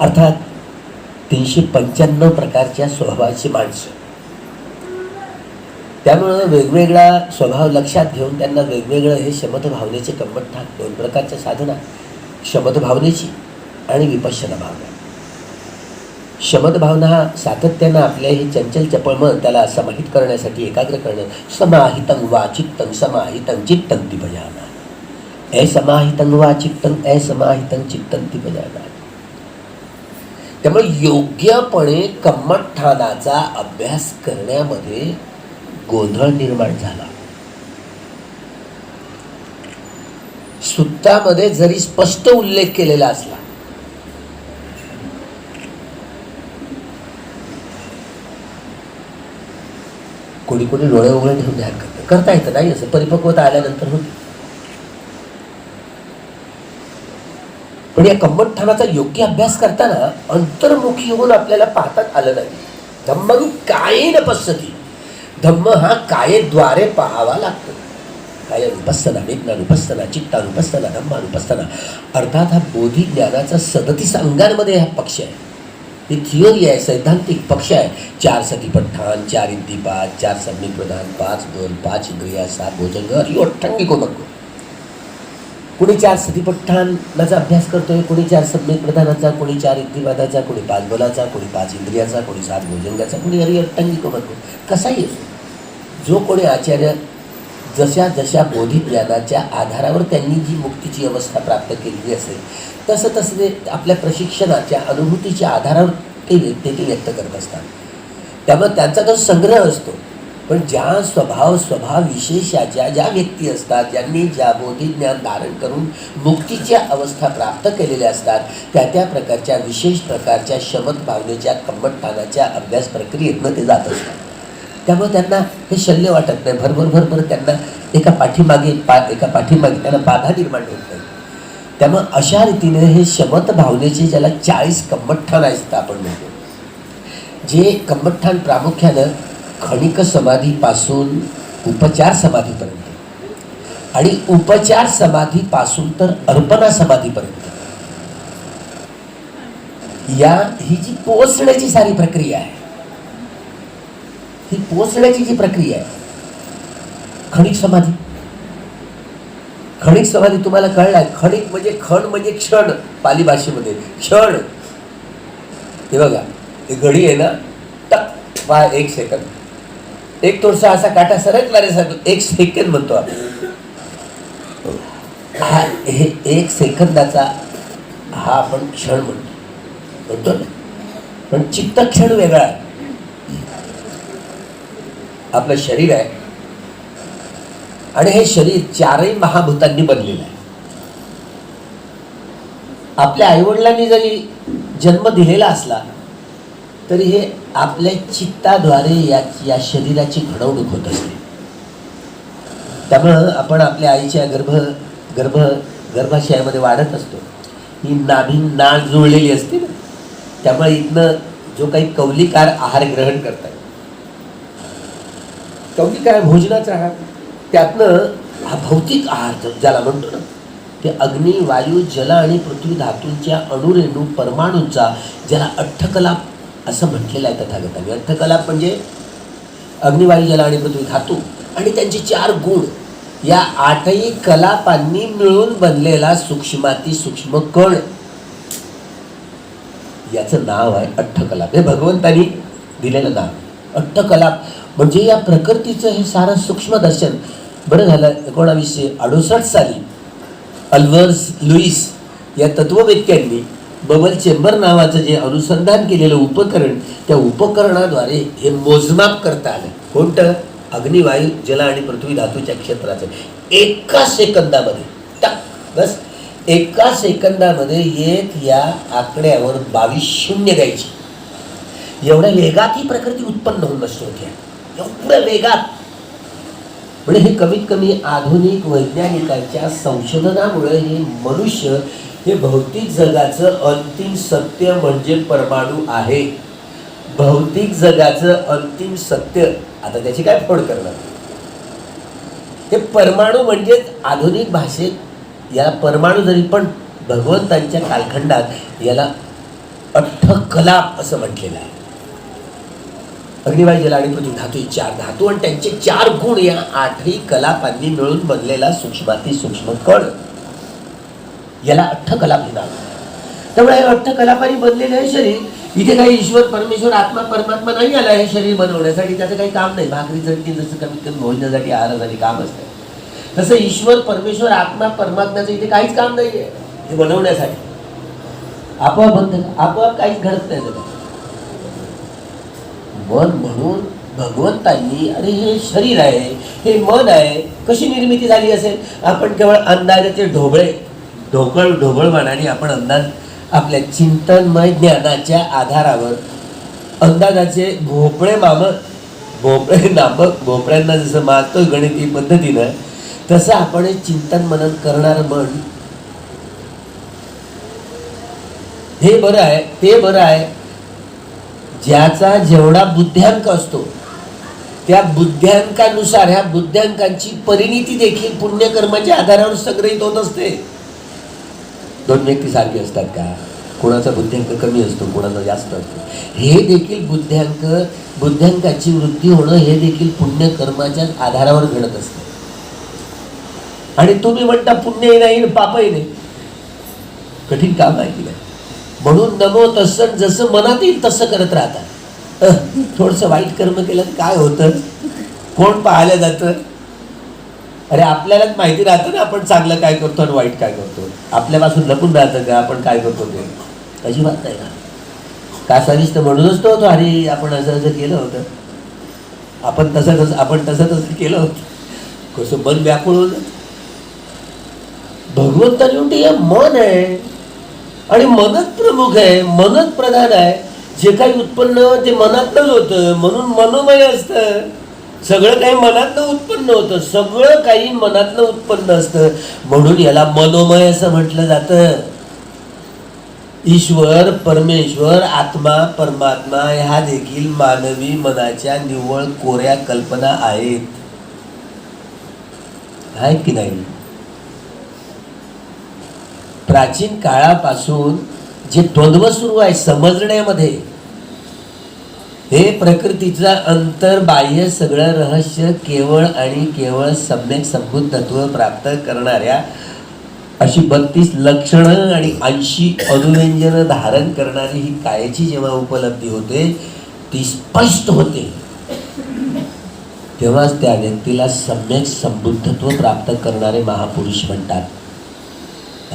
अर्थात तीनशे पंच्याण्णव प्रकारच्या स्वभावाची माणसं. त्यामुळं वेगवेगळा स्वभाव लक्षात घेऊन त्यांना वेगवेगळं हे शमत भावनेचे कम्मठा दोन प्रकारच्या साधना शमत भावनेची आणि विपश्यना भावना. शमत भावना सातत्यानं आपल्या हे चंचल चपळ मन त्याला समाहित करण्यासाठी एकाग्र करणं समाहितं वा चित्तंग समाहितं चित्तं ती भजाना ए वा चित्तं ए समाहितं ती भजाना त्यामुळे योग्यपणे कम्मठानाचा अभ्यास करण्यामध्ये गोंधळ निर्माण झाला. सुत्तामध्ये जरी स्पष्ट उल्लेख केलेला असला कोणी कोणी डोळे उघडे ठेवून ध्यान करता येतं नाही असं परिपक्वता आल्यानंतर होती. पण या कंबटठाणाचा योग्य अभ्यास करताना अंतर्मुखी होऊन आपल्याला पाहतात आलं नाही. धम्म काय न पसती धम्म हा कायेद्वारे पाहावा लागतो. काय अनुपस्तना वेदनानुपस्तना धम्म धम्मानुपस्तना अर्थात हा बोधी ज्ञानाचा सदतीस अंगांमध्ये हा पक्ष आहे. ही थिओरी आहे सैद्धांतिक पक्ष आहे. चार सतीपठाण चार इंदिपात चार संमिप्रधान पाच बल पाच इंद्रिया सात भोजन ही अठ्ठांगी कोमक कुणी चार सतीपठ्ठानाचा अभ्यास करतोय कुणी चार सम्यक प्रधानाचा कुणी चार युक्तिवादाचा कुणी पाच बलाचा कुणी पाच इंद्रियाचा कुणी सात भोजंगाचा कुणी हरी अठ्ठांगिको नको कसाही असो जो कोणी आचार्य जशा जशा बोधिज्ञानाच्या आधारावर त्यांनी जी मुक्तीची अवस्था प्राप्त केलेली असेल तसं तसं ते आपल्या प्रशिक्षणाच्या अनुभूतीच्या आधारावर ते व्यक्ती ते व्यक्त करत असतात. त्यामुळे त्यांचा जो संग्रह असतो पण ज्या स्वभाव स्वभाव विशेषाच्या ज्या व्यक्ती असतात ज्यांनी ज्या बोधी ज्ञान धारण करून मुक्तीच्या अवस्था प्राप्त केलेल्या असतात त्या त्या प्रकारच्या विशेष प्रकारच्या शमत भावनेच्या कम्मटतानाच्या अभ्यास प्रक्रियेतनं ते जात असतात. त्यामुळे त्यांना हे शल्य वाटत नाही. भरभर भरभर त्यांना एका पाठीमागे पा एका पाठीमागे त्यांना बाधा निर्माण होत नाही. त्यामुळे अशा रीतीने हे शमत भावनेचे ज्याला चाळीस कम्मठ्ठान आहेत आपण म्हणतो. जे कम्मठ्ठान प्रामुख्यानं खणिक समाधीपासून उपचार समाधीपर्यंत. आणि उपचार समाधीपासून तर अर्पणा समाधीपर्यंत. या ही जी पोचण्याची सारी प्रक्रिया आहे ही पोचण्याची जी प्रक्रिया आहे खणिक समाधी. खणिक समाधी तुम्हाला कळलाय खणिक म्हणजे खण म्हणजे क्षण पाली भाषेमध्ये क्षण. हे बघा हे घडी आहे ना टक वा एक सेकंद एक थोडसा असा काटा सरकला रे सर एक सेकंद म्हणतो आपण. हा हे एक सेकंदाचा हा आपण क्षण म्हणतो. म्हणतो ना. पण चित्त क्षण वेगळा आहे. आपलं शरीर आहे. आणि हे शरीर चारही महाभूतांनी बनलेलं आहे. आपल्या आईवडिलांनी जरी जन्म दिलेला असला तरी हे आपल्या चित्ताद्वारे या या शरीराची घडवणूक होत असते. त्यामुळं आपण आपल्या आईच्या गर्भ गर्भ गर्भाशयामध्ये वाढत असतो. ही नाभी नाळ जुळलेली असते ना. त्यामुळे इथनं जो काही कौलिकार आहार ग्रहण करतात कौलिकार भोजनाचा आहार त्यातनं हा भौतिक आहार ज्याला म्हणतो ना ते अग्नी वायू जल आणि पृथ्वी धातूंच्या अणुरेणू परमाणूंचा ज्याला अठ्ठकलाप असं म्हटलेलं आहे तथागतांनी. अर्थकलाप म्हणजे अग्निवायू जल आणि पृथ्वी धातू आणि त्यांचे चार गुण या आठही कलापांनी मिळून बनलेला सूक्ष्माती सूक्ष्म कण. याचं नाव आहे अठ्ठकलाप. हे भगवंतानी दिलेलं नाव. अठ्ठकलाप म्हणजे या प्रकृतीचं हे सारं सूक्ष्म दर्शन. बरं झालं एकोणावीसशे अडुसष्ट साली अल्वर्स लुईस या तत्ववेत्यांनी बबल चेंबर नावाचं जे अनुसंधान केलेलं उपकरण त्या उपकरणाद्वारे हे मोजमाप करता आलं. कोणतं? अग्निवायू जल आणि पृथ्वी धातूच्या क्षेत्राचं. एका सेकंदामध्ये. बस. एका सेकंदामध्ये एक या आकड्यावर बावीस शून्य द्यायची. एवढ्या वेगात ही प्रकृती उत्पन्न होऊन नष्ट होत्या एवढ्या वेगात. म्हणजे हे कमीत कमी आधुनिक वैज्ञानिकांच्या संशोधनामुळे हे मनुष्य हे भौतिक जगाचं अंतिम सत्य म्हणजे परमाणू आहे. भौतिक जगाचं अंतिम सत्य आता त्याची काय फोड करणार? हे परमाणू म्हणजेच आधुनिक भाषेत याला परमाणू जरी पण भगवंतांच्या कालखंडात याला अठ्ठकलाप असं म्हटलेलं आहे. अग्निवायू जल आणि पृथ्वी धातू चार धातू आणि त्यांचे चार गुण या आठही कलापांनी मिळून बनलेला सूक्ष्माती सूक्ष्म कण. याला अठ्ठकलाप हे त्यामुळे हे अठ्ठकलापांनी बनलेलं हे शरीर इथे काही ईश्वर परमेश्वर आत्मा परमात्मा नाही आला हे शरीर बनवण्यासाठी त्याचं काही काम नाही. भाकरी चटणी जसं कमीत कमी भोजनासाठी आहारासाठी काम असतं. तसं ईश्वर परमेश्वर आत्मा परमात्म्याचं इथे काहीच काम नाही आहे हे बनवण्यासाठी. आपोआप बनतं आपोआप काहीच घडत नाही त्याचं मन म्हणून भगवंतांनी अरे हे शरीर आहे हे मन आहे कशी निर्मिती झाली असेल? आपण केवळ अंदाजाचे ढोबळे ढोकळ ढोबळमानाने आपण अंदाज आपल्या चिंतनमय ज्ञानाच्या आधारावर अंदाजाचे भोपळे मामक भोपळे नामक भोपळ्यांना जसं मारतोय गणिती पद्धतीनं तसं आपण चिंतन मनन करणार मन. हे बरं आहे ते बरं आहे. ज्याचा जेवढा बुद्ध्यांक असतो त्या बुद्ध्यांकानुसार ह्या बुद्ध्यांकांची परिणिती देखील पुण्यकर्माच्या आधारावर संग्रहित होत असते. दोन व्यक्ती सारखे असतात का? कोणाचा बुद्ध्यांक कमी असतो कोणाचा जास्त असतो. हे देखील बुद्ध्यांक बुद्ध्यांकाची वृद्धी होणं हे देखील पुण्यकर्माच्या आधारावर घडत असतं. आणि तुम्ही म्हणता पुण्यही नाही पापही नाही. कठीण काम आहे की नाही? म्हणून नमो तसं जसं मनात येईल तसं करत राहतात थोडंसं वाईट कर्म केलं तर काय होतं? कोण पाहायला जातं? अरे आपल्यालाच माहिती राहतं ना आपण चांगलं काय करतो आणि वाईट काय करतो. आपल्यापासून लपून राहतं का आपण काय करतो ते? बात नाही ना. कासावीस तर म्हणूनच तो होतो अरे आपण असं असं केलं होतं. आपण तसं तसं आपण तसं तसं केलं होतं. कसं मन व्याकुळ होतं. भगवंताची म्हणते हे मन आहे. आणि मनच प्रमुख आहे मनच प्रधान आहे. जे काही उत्पन्न ते मनातनंच होतं. म्हणून मनोमय असतं. सगळं काही मनातनं उत्पन्न होतं. सगळं काही मनातनं उत्पन्न असतं. म्हणून याला मनोमय असं म्हटलं जातं. ईश्वर परमेश्वर आत्मा परमात्मा ह्या देखील मानवी मनाच्या निव्वळ कोऱ्या कल्पना आहेत. आहेत की नाही? प्राचीन काळापासून जे द्वंद्व सुरू आहे समजण्यामध्ये हे प्रकृतीचं अंतर बाह्य सगळं रहस्य केवळ आणि केवळ सम्यक संभूत तत्व प्राप्त करणाऱ्या अशी बत्तीस लक्षणं आणि ऐंशी अनुव्यंजनं धारण करणारी ही कायची जेव्हा उपलब्धी होते ती स्पष्ट होते. तेव्हाच त्या व्यक्तीला सम्यक संबुद्धत्व प्राप्त करणारे महापुरुष म्हणतात.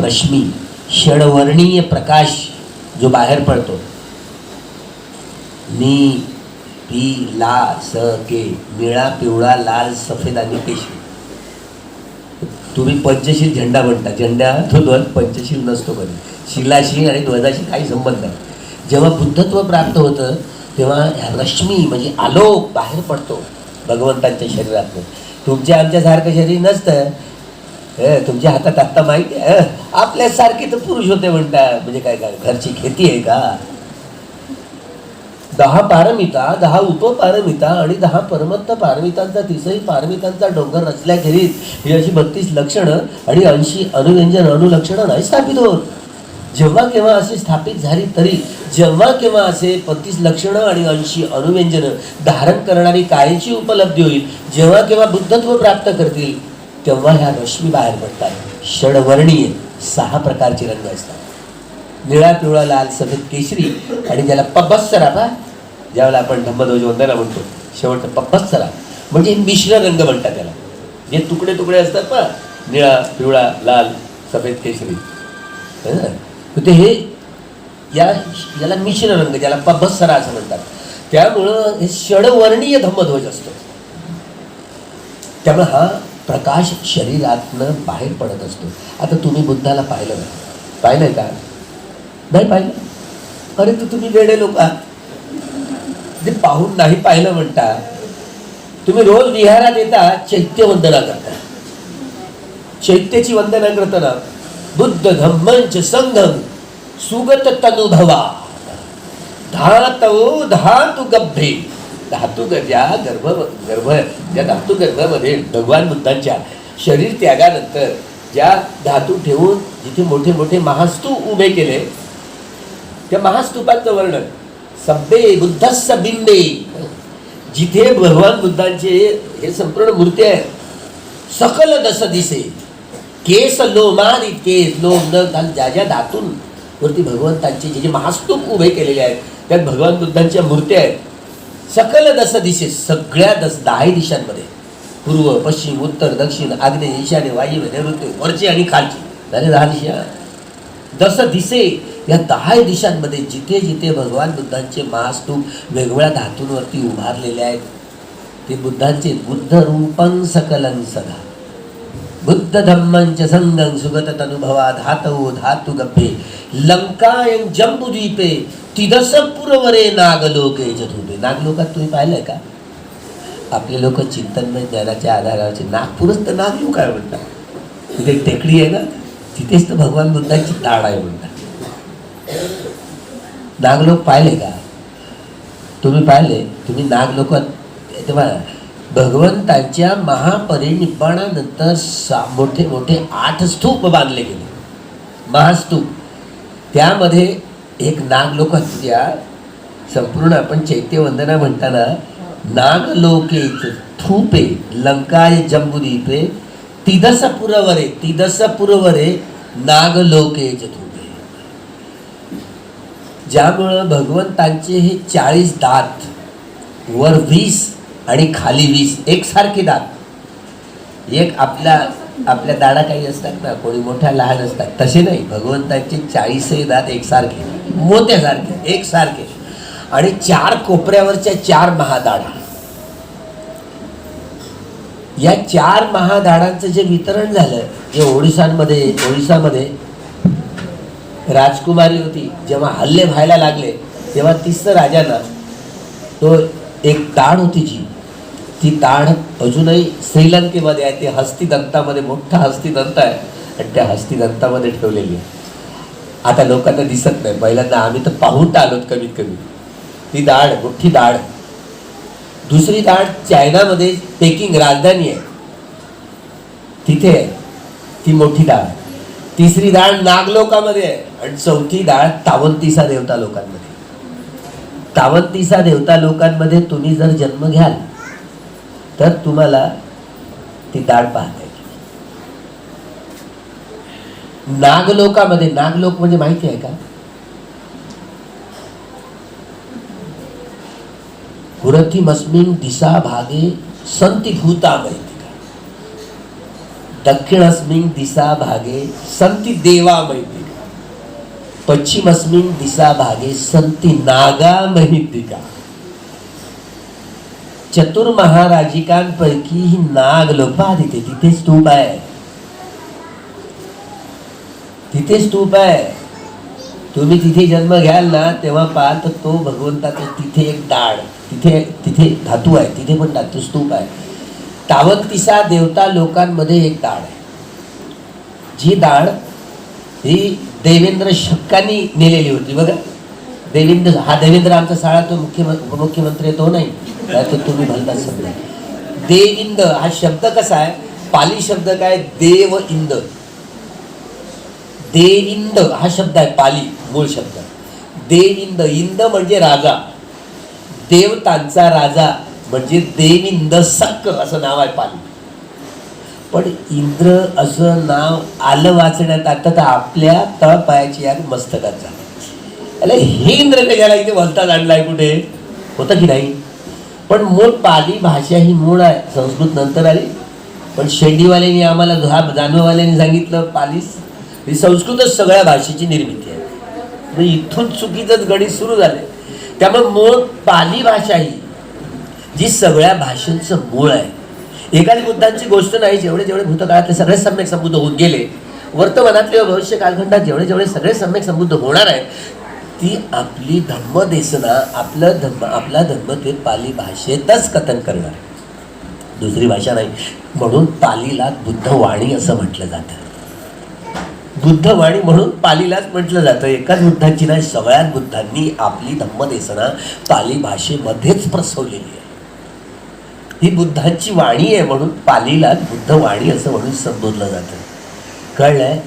रश्मी षडवर्णीय प्रकाश जो बाहेर पडतो नी पी ला स के निळा पिवळा लाल सफेद आणि केशरी तुम्ही पंचशील झेंडा म्हणता झेंडा तो ध्वज पंचशील नसतो कधी. शिलाशी आणि ध्वजाशी काही संबंध नाही. जेव्हा बुद्धत्व प्राप्त होतं तेव्हा ह्या रश्मी म्हणजे आलोक बाहेर पडतो भगवंतांच्या शरीरातून. तुमच्या आमच्यासारखं शरीर नसतं. हे, तुमच्या हातात आत्ता माहिती आहे. आपल्यासारखे तर पुरुष होते म्हणता. म्हणजे काय काय घरची खेती आहे का? दहा पारमिता दहा उपपारमिता आणि दहा परमत्त पारमितांचा तिसही पारमितांचा डोंगर रचल्याखेरीज ही अशी बत्तीस लक्षणं आणि ऐंशी अनुव्यंजन अनुलक्षणं नाही स्थापित होत. जेव्हा केव्हा असे स्थापित झाली तरी जेव्हा केव्हा असे बत्तीस लक्षणं आणि ऐंशी अनुव्यंजनं धारण करणारी कायची उपलब्धी होईल जेव्हा केव्हा बुद्धत्व प्राप्त करतील तेव्हा ह्या रश्मी बाहेर पडतात. षडवर्णीय सहा प्रकारचे रंग असतात. निळा पिवळा लाल सफेद केशरी आणि ज्याला पब्बस्सरा पा ज्यावेळेला आपण धम्मध्वज वंदना म्हणतो शेवटचं चला. म्हणजे मिश्र रंग म्हणतात त्याला. जे तुकडे तुकडे असतात ना निळा पिवळा लाल सफेद केशरी. ते हे या याला मिश्र रंग ज्याला पब्बसरा असं म्हणतात. त्यामुळं हे षडवर्णीय धम्मध्वज असतो. त्यामुळं हा प्रकाश शरीरातनं बाहेर पडत असतो. आता तुम्ही बुद्धाला पाहिलं ना पाहिलंय का? नाही पाहिलं? अरे तर तुम्ही वेडे लोक आहात. ते पाहून नाही पाहिलं म्हणता तुम्ही रोज विहारात येता चैत्य वंदना करता. चैत्याची वंदना करताना बुद्ध धम्मंच संघम सुगत तनुभवा धातव धातु गभ्भे धातू ज्या गर्भ गर्भ ज्या धातू गर्भामध्ये भगवान बुद्धांच्या शरीर त्यागानंतर ज्या धातू ठेवून जिथे मोठे मोठे महास्तू उभे केले त्या महास्तूपांचं वर्णन. सब्बे बुद्धस्स बिंबे जिथे भगवान बुद्धांचे हे संपूर्ण मूर्ती आहे सकल दस दिसे. केस लोमान केस लोम न घाल. ज्या ज्या धातून वरती भगवंतांचे जे जे महास्तूप उभे केलेले आहेत त्यात भगवान बुद्धांच्या मूर्त्या आहेत. सकल दस दिसे सगळ्या दस दहाही दिशांमध्ये. पूर्व पश्चिम उत्तर दक्षिण आग्नेय ईशान्य वायव्य नैऋत्य वरची आणि खालची. झाले दहा दिशा. दस दिसे या दहा दिशांमध्ये जिथे जिथे भगवान बुद्धांचे महास्तूप वेगवेगळ्या धातूंवरती उभारलेले आहेत ते बुद्धांचे बुद्ध रूपं सकलं सदा. बुद्ध धम्मंच संगं सुगत अनुभवा धातव धातु गभ्ये. लंकायं जम्बुद्वीपे तिदस पुरवरे नागलोके जधुबे नागलोकात तुम्ही पाहिलंय का? आपले लोक चिंतनमय ज्ञानाच्या आधारावरचे. नागपूरच तर नागलोक आहे म्हणतात. तिथे एक टेकडी आहे ना? तिथेच तर भगवान बुद्धांची ताड आहे म्हणतात. नागलोक पाहिले का? तुम्ही पाहिले? तुम्ही नागलोक तेव्हा भगवंतांच्या महापरिनिब्बाणानंतर सा मोठे मोठे आठ स्तूप बांधले गेले. महास्तूप. त्यामध्ये एक नागलोकाच्या संपूर्ण आपण चैत्यवंदना म्हणताना नागलोके थूपे लंकाय जम्बुदीपे तिदस पुरवरे तिदस पुरवरे नागलोके थूप. ज्यामुळं भगवंतांचे हे चाळीस दात वर वीस आणि खाली वीस एकसारखे दात. एक आपल्या आपल्या दाडा काही असतात ना कोणी मोठ्या लहान असतात तसे नाही. भगवंतांचे चाळीसही दात एकसारखे मोत्यासारखे एकसारखे. आणि चार कोपऱ्यावरच्या चार महादाडा. या चार महादाडांचं जे वितरण झालं जे ओडिशांमध्ये ओडिसामध्ये राजकुमारी होती. जेव्हा हल्ले व्हायला लागले तेव्हा तिसरं राजांना तो एक ताण होती जी ती ताण अजूनही श्रीलंकेमध्ये आहे. ते हस्तिदंतामध्ये मोठा हस्तिदंत आहे. आणि त्या हस्तिदंतामध्ये ठेवलेली आहे. आता लोकांना दिसत नाही. पहिल्यांदा आम्ही तर पाहून टाळलो आलोत कमीत कमी. ती दाढ मोठी दाढ. दुसरी दाढ चायनामध्ये पेकिंग राजधानी आहे. तिथे आहे. ती मोठी डाळ तिसरी डाळ नागलोकामध्ये आहे. आणि चौथी डाळ तावंतीसा देवता लोकांमध्ये. तावंतीसा देवता लोकांमध्ये तुम्ही जर जन्म घ्याल तर तुम्हाला ती डाळ पाहता येईल. नागलोकामध्ये नागलोक म्हणजे माहिती आहे का? पुरथिमस्मिन दिशा भागे संती भूतामय दक्षिणस्मिन दिशा भागे संती देवा मैत्रिका पश्चिमस्मिन दिशा भागे संती नागा मैत्रिका चतुर्महाराजिकांपैकी ही नाग लोपा तिथे तिथे स्तूप आहे तिथे स्तूप आहे तुम्ही तिथे जन्म घ्याल ना, तेव्हा पाहाल तर तो भगवंताचा तिथे एक दाढ तिथे तिथे धातू आहे, तिथे पण धातू स्तूप आहे। तावंतिसा देवता लोकांमध्ये एक डाळ आहे. जी डाळ ही देवेंद्र शक्कांनी नेलेली होती बघा. देवेंद्र हा देवेंद्र आमचा साळा तो मुख्य उपमुख्यमंत्री तो नाही. काय तो तुम्ही भलता शब्द देविंद हा शब्द कसा आहे? पाली शब्द काय? देव इंद. देविंद हा शब्द आहे पाली मूळ शब्द. देविंद इंद म्हणजे राजा. देवतांचा राजा. म्हणजे देविंद सक्क असं नाव आहे पाली पण इंद्र असं नाव आलं वाचण्यात आता तर आपल्या तळपायाची यात मस्तकात झालं. अरे हे इंद्र कशाला इथे भलतात आणलाय कुठे? होतं की नाही? पण मूळ पाली भाषा ही मूळ आहे. संस्कृत नंतर आली. पण शेंडीवाल्यांनी आम्हाला हा जानवेवाल्यांनी सांगितलं पालीस ही संस्कृतच सगळ्या भाषेची निर्मिती आहे. इथून चुकीचंच गणित सुरू झाले त्यामुळे मूळ पाली भाषा ही जी सगळ्या भाषांचं मूळ आहे. एकाच बुद्धांची गोष्ट नाही जेवढे जेवढे भूतकाळातले सगळे सम्यक समृद्ध होऊन गेले वर्तमानातले भविष्य कालखंडात जेवढे जेवढे सगळे सम्यक समृद्ध होणार आहेत ती आपली धम्मदेसना आपलं धम्म आपला धर्म ते पाली भाषेतच कथन करणार. दुसरी भाषा नाही म्हणून पालीला बुद्धवाणी असं म्हटलं जातं. बुद्धवाणी म्हणून पालीलाच म्हटलं जातं. एकाच बुद्धांची नाही सगळ्याच बुद्धांनी आपली धम्मदेसना पाली भाषेमध्येच प्रसवलेली आहे. ही बुद्धांची वाणी आहे म्हणून पालीलाच बुद्धवाणी असं म्हणून संबोधलं जातं. कळलंय?